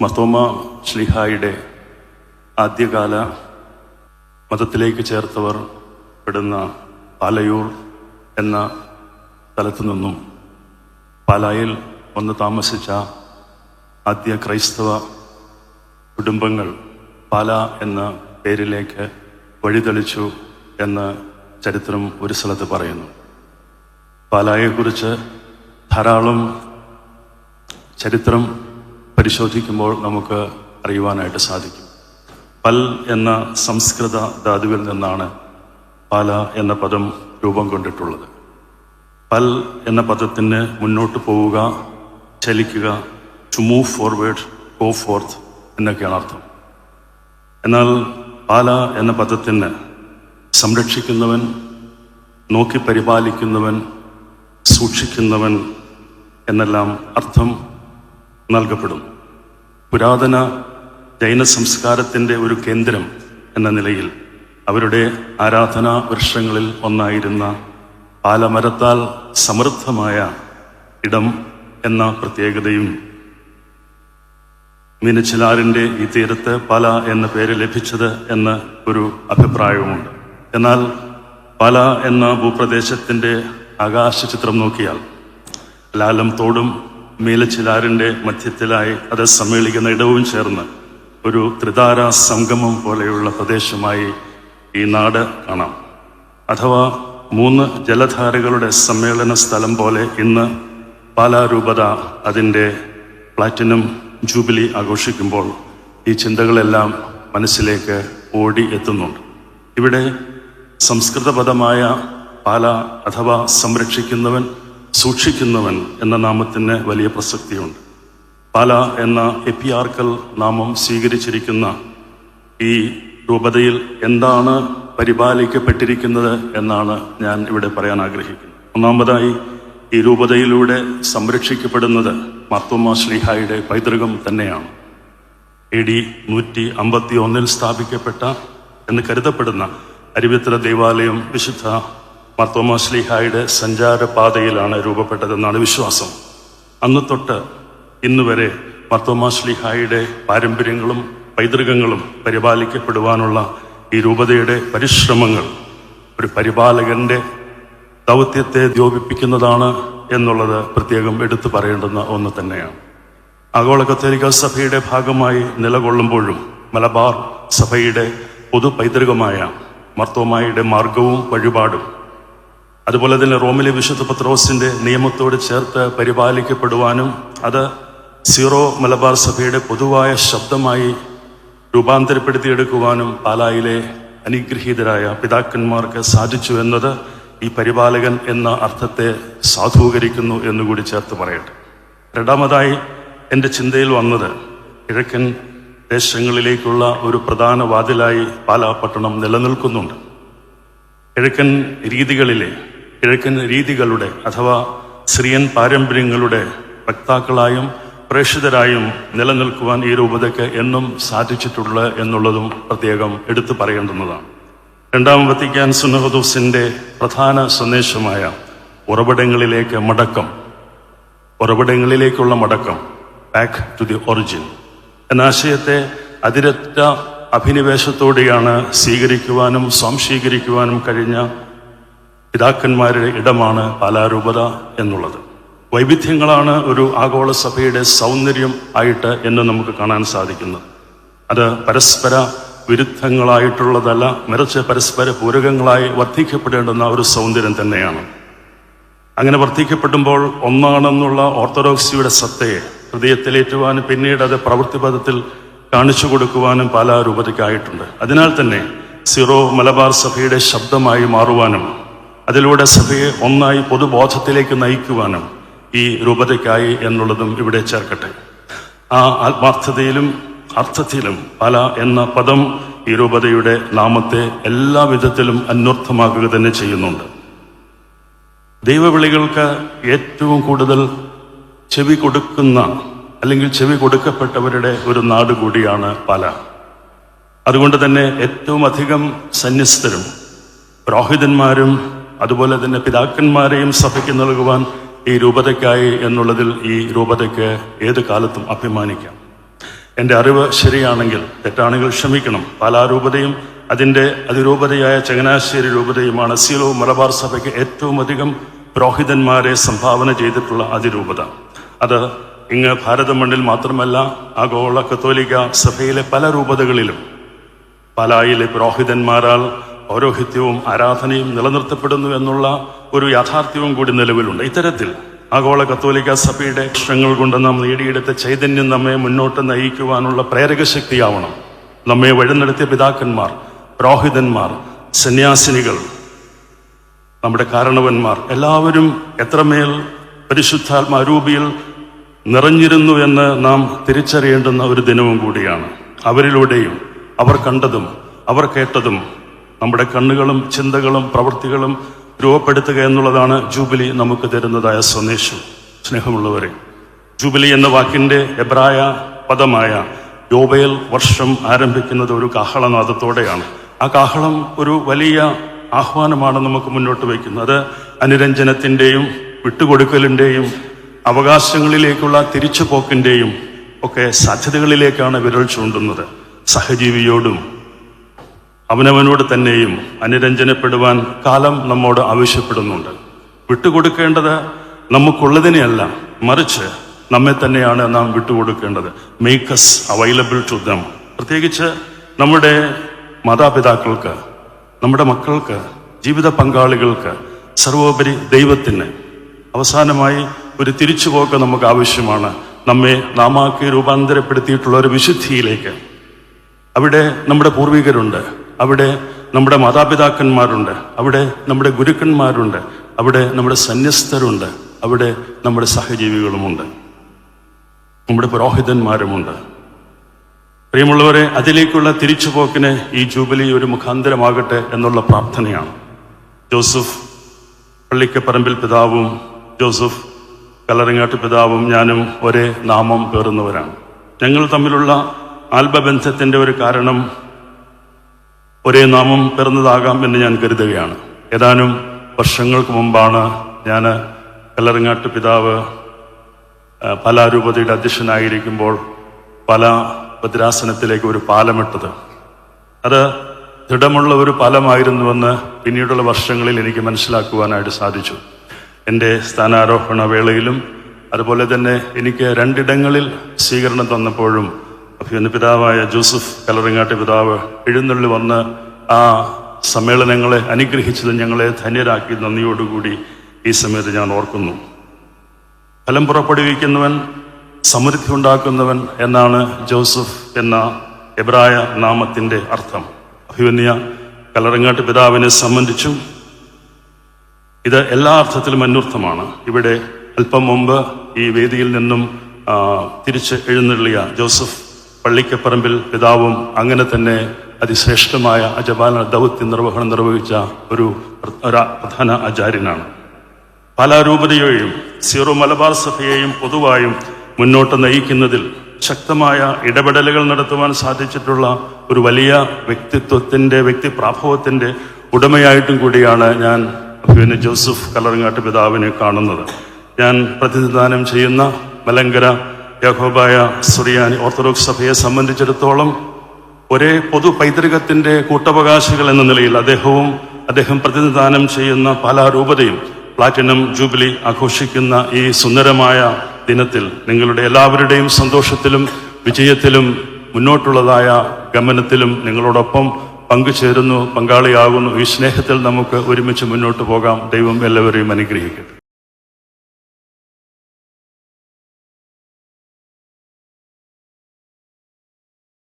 മത്തോമ ശ്ലിഹായുടെ ആദ്യകാല മതത്തിലേക്ക് ചേർത്തവർ പെടുന്ന പാലയൂർ എന്ന സ്ഥലത്തു നിന്നും പാലായിൽ വന്ന് താമസിച്ച ആദ്യ ക്രൈസ്തവ കുടുംബങ്ങൾ പാല എന്ന പേരിലേക്ക് വഴിതെളിച്ചു എന്ന് ചരിത്രം ഒരു സ്ഥലത്ത് പറയുന്നു. പാലായെക്കുറിച്ച് ധാരാളം ചരിത്രം പരിശോധിക്കുമ്പോൾ നമുക്ക് അറിയുവാനായിട്ട് സാധിക്കും. പൽ എന്ന സംസ്കൃത ധാതുവിൽ നിന്നാണ് പാല എന്ന പദം രൂപം കൊണ്ടിട്ടുള്ളത്. പൽ എന്ന പദത്തിന് മുന്നോട്ട് പോവുക ചലിക്കുക to move forward go forth എന്നൊക്കെയാണ് അർത്ഥം. എന്നാൽ പാല എന്ന പദത്തിന് സംരക്ഷിക്കുന്നവൻ നോക്കി പരിപാലിക്കുന്നവൻ സൂക്ഷിക്കുന്നവൻ എന്നെല്ലാം അർത്ഥം നൽകപ്പെടും. പുരാതന ജൈന സംസ്കാരത്തിന്റെ ഒരു കേന്ദ്രം എന്ന നിലയിൽ അവരുടെ ആരാധനാ വൃക്ഷങ്ങളിൽ ഒന്നായിരുന്ന പാലമരത്താൽ സമൃദ്ധമായ ഇടം എന്ന പ്രത്യേകതയും മീനച്ചിലാറിന്റെ ഈ തീരത്ത് പല എന്ന പേര് ലഭിച്ചത് എന്ന് ഒരു അഭിപ്രായവുമുണ്ട്. എന്നാൽ പല എന്ന ഭൂപ്രദേശത്തിന്റെ ആകാശ ചിത്രം നോക്കിയാൽ ലാലം തോടും മീലച്ചിലാറിന്റെ മധ്യത്തിലായി അത് സമ്മേളിക്കുന്ന ഇടവും ചേർന്ന് ഒരു ത്രിതാര സംഗമം പോലെയുള്ള പ്രദേശമായി ഈ നാട് കാണാം. അഥവാ മൂന്ന് ജലധാരകളുടെ സമ്മേളന സ്ഥലം പോലെ ഇന്ന് പാലാരൂപത അതിന്റെ പ്ലാറ്റിനം ജൂബിലി ആഘോഷിക്കുമ്പോൾ ഈ ചിന്തകളെല്ലാം മനസ്സിലേക്ക് ഓടി എത്തുന്നുണ്ട്. ഇവിടെ സംസ്കൃതപദമായ പാല അഥവാ സംരക്ഷിക്കുന്നവൻ സൂക്ഷിക്കുന്നവൻ എന്ന നാമത്തിന് വലിയ പ്രസക്തിയുണ്ട്. പാല എന്ന എപ്പിയാർക്കൽ നാമം സ്വീകരിച്ചിരിക്കുന്ന ഈ രൂപതയിൽ എന്താണ് പരിപാലിക്കപ്പെട്ടിരിക്കുന്നത് എന്നാണ് ഞാൻ ഇവിടെ പറയാൻ ആഗ്രഹിക്കുന്നത്. ഒന്നാമതായി ഈ രൂപതയിലൂടെ സംരക്ഷിക്കപ്പെടുന്നത് മർത്തോമ ശ്രീഹായുടെ പൈതൃകം തന്നെയാണ്. എ ഡി നൂറ്റി അമ്പത്തി ഒന്നിൽ സ്ഥാപിക്കപ്പെട്ട എന്ന് കരുതപ്പെടുന്ന അരുവിത്തല ദേവാലയം വിശുദ്ധ മർത്തോമ ശ്ലീഹായുടെ സഞ്ചാരപാതയിലാണ് രൂപപ്പെട്ടതെന്നാണ് വിശ്വാസം. അന്ന് തൊട്ട് ഇന്നുവരെ വരെ മർത്തോമ ശ്ലീഹായുടെ പാരമ്പര്യങ്ങളും പൈതൃകങ്ങളും പരിപാലിക്കപ്പെടുവാനുള്ള ഈ രൂപതയുടെ പരിശ്രമങ്ങൾ ഒരു പരിപാലകന്റെ ദൗത്യത്തെ ദ്യോപിപ്പിക്കുന്നതാണ് എന്നുള്ളത് പ്രത്യേകം എടുത്തു പറയേണ്ടുന്ന ഒന്ന് തന്നെയാണ്. ആഗോള കത്തോലിക്ക സഭയുടെ ഭാഗമായി നിലകൊള്ളുമ്പോഴും മലബാർ സഭയുടെ പൊതു പൈതൃകമായ മർത്തോമായുടെ മാർഗവും വഴിപാടും അതുപോലെ തന്നെ റോമിലെ വിശുദ്ധ പത്രോസിന്റെ നിയമത്തോട് ചേർത്ത് പരിപാലിക്കപ്പെടുവാനും അത് സീറോ മലബാർ സഭയുടെ പൊതുവായ ശബ്ദമായി രൂപാന്തരപ്പെടുത്തിയെടുക്കുവാനും പാലായിലെ അനുഗ്രഹീതരായ പിതാക്കന്മാർക്ക് സാധിച്ചു എന്നത് ഈ പരിപാലകൻ എന്ന അർത്ഥത്തെ സാധൂകരിക്കുന്നു എന്നുകൂടി ചേർത്ത് പറയട്ടെ. രണ്ടാമതായി എന്റെ ചിന്തയിൽ വന്നത് കിഴക്കൻ ദേശങ്ങളിലേക്കുള്ള ഒരു പ്രധാന വാതിലായി പാലാ പട്ടണം നിലനിൽക്കുന്നുണ്ട്. കിഴക്കൻ രീതികളിലെ കിഴക്കൻ രീതികളുടെ അഥവാ സിറിയൻ പാരമ്പര്യങ്ങളുടെ വക്താക്കളായും പ്രേക്ഷിതരായും നിലനിൽക്കുവാൻ ഈ രൂപതയ്ക്ക് എന്നും സാധിച്ചിട്ടുള്ള എന്നുള്ളതും പ്രത്യേകം എടുത്തു പറയേണ്ടുന്നതാണ്. രണ്ടാം വത്തിക്കാൻ സുനഹദൂസിന്റെ പ്രധാന സന്ദേശമായ ഉറവിടങ്ങളിലേക്ക് മടക്കം. ഉറവിടങ്ങളിലേക്കുള്ള മടക്കം. ബാക്ക് ടു ദി ഒറിജിൻ എന്ന ആശയത്തെ അതിരറ്റ അഭിനിവേശത്തോടെയാണ് സ്വീകരിക്കുവാനും സ്വാംശീകരിക്കുവാനും കഴിഞ്ഞ പിതാക്കന്മാരുടെ ഇടമാണ് പാലാരൂപത എന്നുള്ളത്. വൈവിധ്യങ്ങളാണ് ഒരു ആഗോള സഭയുടെ സൗന്ദര്യം ആയിട്ട് എന്ന് നമുക്ക് കാണാൻ സാധിക്കുന്നത്. അത് പരസ്പര വിരുദ്ധങ്ങളായിട്ടുള്ളതല്ല മറിച്ച് പരസ്പര പൂരകങ്ങളായി വർദ്ധിക്കപ്പെടേണ്ടുന്ന ഒരു സൗന്ദര്യം തന്നെയാണ്. അങ്ങനെ വർദ്ധിക്കപ്പെടുമ്പോൾ ഒന്നാണെന്നുള്ള ഓർത്തഡോക്സിയുടെ സത്തയെ ഹൃദയത്തിലേറ്റുവാനും പിന്നീട് അത് പ്രവൃത്തിപഥത്തിൽ കാണിച്ചു കൊടുക്കുവാനും പാലാരൂപതയ്ക്കായിട്ടുണ്ട്. അതിനാൽ തന്നെ സിറോ മലബാർ സഭയുടെ ശബ്ദമായി മാറുവാനും അതിലൂടെ സഭയെ ഒന്നായി പൊതുബോധത്തിലേക്ക് നയിക്കുവാനും ഈ രൂപതയ്ക്കായി എന്നുള്ളതും ഇവിടെ ചേർക്കട്ടെ. ആ ആത്മാർത്ഥതയിലും അർത്ഥത്തിലും പല എന്ന പദം ഈ രൂപതയുടെ നാമത്തെ എല്ലാ വിധത്തിലും അന്വർത്ഥമാക്കുക തന്നെ ചെയ്യുന്നുണ്ട്. ദൈവവിളികൾക്ക് ഏറ്റവും കൂടുതൽ ചെവി കൊടുക്കുന്ന അല്ലെങ്കിൽ ചെവി കൊടുക്കപ്പെട്ടവരുടെ ഒരു നാട് കൂടിയാണ് പാല. അതുകൊണ്ട് തന്നെ ഏറ്റവും അധികം സന്യസ്തരും പുരോഹിതന്മാരും അതുപോലെ തന്നെ പിതാക്കന്മാരെയും സഭയ്ക്ക് നൽകുവാൻ ഈ രൂപതയ്ക്കായി എന്നുള്ളതിൽ ഈ രൂപതയ്ക്ക് ഏത് കാലത്തും അഭിമാനിക്കാം. എന്റെ അറിവ് ശരിയാണെങ്കിൽ തെറ്റാണെങ്കിൽ ക്ഷമിക്കണം. പാലാരൂപതയും അതിന്റെ അതിരൂപതയായ ചങ്ങനാശ്ശേരി രൂപതയുമാണ് സീലോ മലബാർ സഭയ്ക്ക് ഏറ്റവും അധികം പുരോഹിതന്മാരെ സംഭാവന ചെയ്തിട്ടുള്ള അതിരൂപത. അത് ഇങ്ങ് ഭാരത മണ്ണിൽ മാത്രമല്ല ആഗോള കത്തോലിക്ക സഭയിലെ പല രൂപതകളിലും പാലായിലെ പുരോഹിതന്മാരാൽ പൗരോഹിത്യവും ആരാധനയും നിലനിർത്തപ്പെടുന്നു എന്നുള്ള ഒരു യാഥാർത്ഥ്യവും കൂടി നിലവിലുണ്ട്. ഇത്തരത്തിൽ ആഗോള കത്തോലിക്ക സഭയുടെ ലക്ഷങ്ങൾ കൊണ്ട് നാം നേടിയെടുത്ത ചൈതന്യം നമ്മെ മുന്നോട്ട് നയിക്കുവാനുള്ള പ്രേരക ശക്തിയാവണം. നമ്മെ വഴിനടത്തിയ പിതാക്കന്മാർ പുരോഹിതന്മാർ സന്യാസിനികൾ നമ്മുടെ കാരണവന്മാർ എല്ലാവരും എത്രമേൽ പരിശുദ്ധാത്മാരൂപിയിൽ നിറഞ്ഞിരുന്നു എന്ന് നാം തിരിച്ചറിയേണ്ടുന്ന ഒരു ദിനവും കൂടിയാണ്. അവരിലൂടെയും അവർ കണ്ടതും അവർ കേട്ടതും നമ്മുടെ കണ്ണുകളും ചിന്തകളും പ്രവൃത്തികളും രൂപപ്പെടുത്തുക എന്നുള്ളതാണ് ജൂബിലി നമുക്ക് തരുന്നതായ സന്ദേശം. സ്നേഹമുള്ളവരെ ജൂബിലി എന്ന വാക്കിന്റെ എബ്രായ പദമായ യോബയിൽ വർഷം ആരംഭിക്കുന്നത് ഒരു കാഹളനാദത്തോടെയാണ്. ആ കാഹളം ഒരു വലിയ ആഹ്വാനമാണ് നമുക്ക് മുന്നോട്ട് വയ്ക്കുന്നത്. അത് അനുരഞ്ജനത്തിന്റെയും വിട്ടുകൊടുക്കലിന്റെയും അവകാശങ്ങളിലേക്കുള്ള തിരിച്ചുപോക്കിന്റെയും ഒക്കെ സാധ്യതകളിലേക്കാണ് വിരൽ ചൂണ്ടുന്നത്. സഹജീവിയോടും അവനവനോട് തന്നെയും അനുരഞ്ജനപ്പെടുവാൻ കാലം നമ്മോട് ആവശ്യപ്പെടുന്നുണ്ട്. വിട്ടുകൊടുക്കേണ്ടത് നമുക്കുള്ളതിനെയല്ല മറിച്ച് നമ്മെ തന്നെയാണ് നാം വിട്ടുകൊടുക്കേണ്ടത്. മേക്കസ് അവൈലബിൾ ടു ദം പ്രത്യേകിച്ച് നമ്മുടെ മാതാപിതാക്കൾക്ക് നമ്മുടെ മക്കൾക്ക് ജീവിത പങ്കാളികൾക്ക് സർവോപരി ദൈവത്തിന് അവസാനമായി ഒരു തിരിച്ചുപോക്ക് നമുക്ക് ആവശ്യമാണ് നമ്മെ നാമാക്കി രൂപാന്തരപ്പെടുത്തിയിട്ടുള്ള ഒരു വിശുദ്ധിയിലേക്ക്. അവിടെ നമ്മുടെ പൂർവികരുണ്ട്. അവിടെ നമ്മുടെ മാതാപിതാക്കന്മാരുണ്ട്. അവിടെ നമ്മുടെ ഗുരുക്കന്മാരുണ്ട്. അവിടെ നമ്മുടെ സന്യസ്തരുണ്ട്. അവിടെ നമ്മുടെ സഹജീവികളുമുണ്ട്. നമ്മുടെ പുരോഹിതന്മാരുമുണ്ട്. പ്രിയമുള്ളവരെ അതിലേക്കുള്ള തിരിച്ചുപോക്കിന് ഈ ജൂബിലി ഒരു മുഖാന്തരമാകട്ടെ എന്നുള്ള പ്രാർത്ഥനയാണ്. ജോസഫ് പള്ളിക്ക് പറമ്പിൽ പിതാവും ജോസഫ് കലറങ്ങാട്ട് പിതാവും ഞാനും ഒരേ നാമം പേറുന്നവരാണ്. ഞങ്ങൾ തമ്മിലുള്ള ആത്മബന്ധത്തിന്റെ ഒരു കാരണം ഒരേ നാമം പിറന്നതാകാം എന്ന് ഞാൻ കരുതുകയാണ്. ഏതാനും വർഷങ്ങൾക്ക് മുമ്പാണ് ഞാൻ കല്ലറങ്ങാട്ട് പിതാവ് പല രൂപതയുടെ അധ്യക്ഷനായിരിക്കുമ്പോൾ പല ഭദ്രാസനത്തിലേക്ക് ഒരു പാലമിട്ടത്. അത് ദൃഢമുള്ള ഒരു പാലമായിരുന്നുവെന്ന് പിന്നീടുള്ള വർഷങ്ങളിൽ എനിക്ക് മനസ്സിലാക്കുവാനായിട്ട് സാധിച്ചു. എന്റെ സ്ഥാനാരോഹണ വേളയിലും അതുപോലെ തന്നെ എനിക്ക് രണ്ടിടങ്ങളിൽ സ്വീകരണം തന്നപ്പോഴും അഭിമന്യ പിതാവായ ജോസഫ് കലറിങ്ങാട്ട് പിതാവ് എഴുന്നള്ളി വന്ന് ആ സമ്മേളനങ്ങളെ അനുഗ്രഹിച്ചത് ഞങ്ങളെ ധന്യരാക്കി നന്ദിയോടുകൂടി ഈ സമയത്ത് ഞാൻ ഓർക്കുന്നു. ഫലം പുറപ്പെടുവിക്കുന്നവൻ സമൃദ്ധി ഉണ്ടാക്കുന്നവൻ എന്നാണ് ജോസഫ് എന്ന എബ്രായ നാമത്തിന്റെ അർത്ഥം. അഭിമന്യ കലറങ്ങാട്ട് പിതാവിനെ സംബന്ധിച്ചും ഇത് എല്ലാ അർത്ഥത്തിലും അന്വർത്ഥമാണ്. ഇവിടെ അല്പം മുമ്പ് ഈ വേദിയിൽ നിന്നും തിരിച്ച് എഴുന്നള്ളിയ ജോസഫ് പള്ളിക്കപ്പറമ്പിൽ പിതാവും അങ്ങനെ തന്നെ അതിശ്രേഷ്ഠമായ അജപാലന ദൗത്യ നിർവഹണം നിർവഹിച്ച ഒരു പ്ര- ഒരു പ്രധാന ആചാര്യനാണ്. പല രൂപതയെയും സീറോ മലബാർ സഭയെയും പൊതുവായും മുന്നോട്ട് നയിക്കുന്നതിൽ ശക്തമായ ഇടപെടലുകൾ നടത്തുവാൻ സാധിച്ചിട്ടുള്ള ഒരു വലിയ വ്യക്തിത്വത്തിന്റെ വ്യക്തിപ്രാഭവത്തിന്റെ ഉടമയായിട്ടും കൂടിയാണ് ഞാൻ പിന്നെ ജോസഫ് കലറങ്ങാട്ട് പിതാവിനെ കാണുന്നത്. ഞാൻ പ്രതിനിധാനം ചെയ്യുന്ന മലങ്കര യഹോബായ സുറിയാനി ഓർത്തഡോക്സ് സഭയെ സംബന്ധിച്ചിടത്തോളം ഒരേ പൊതു പൈതൃകത്തിന്റെ കൂട്ടവകാശികൾ എന്ന നിലയിൽ അദ്ദേഹവും അദ്ദേഹം പ്രതിനിധാനം ചെയ്യുന്ന പല രൂപതയും പ്ലാറ്റിനം ജൂബിലി ആഘോഷിക്കുന്ന ഈ സുന്ദരമായ ദിനത്തിൽ നിങ്ങളുടെ എല്ലാവരുടെയും സന്തോഷത്തിലും വിജയത്തിലും മുന്നോട്ടുള്ളതായ ഗമനത്തിലും നിങ്ങളോടൊപ്പം പങ്കുചേരുന്നു പങ്കാളിയാകുന്നു. ഈ സ്നേഹത്തിൽ നമുക്ക് ഒരുമിച്ച് മുന്നോട്ട് പോകാം. ദൈവം എല്ലാവരെയും അനുഗ്രഹിക്കട്ടെ.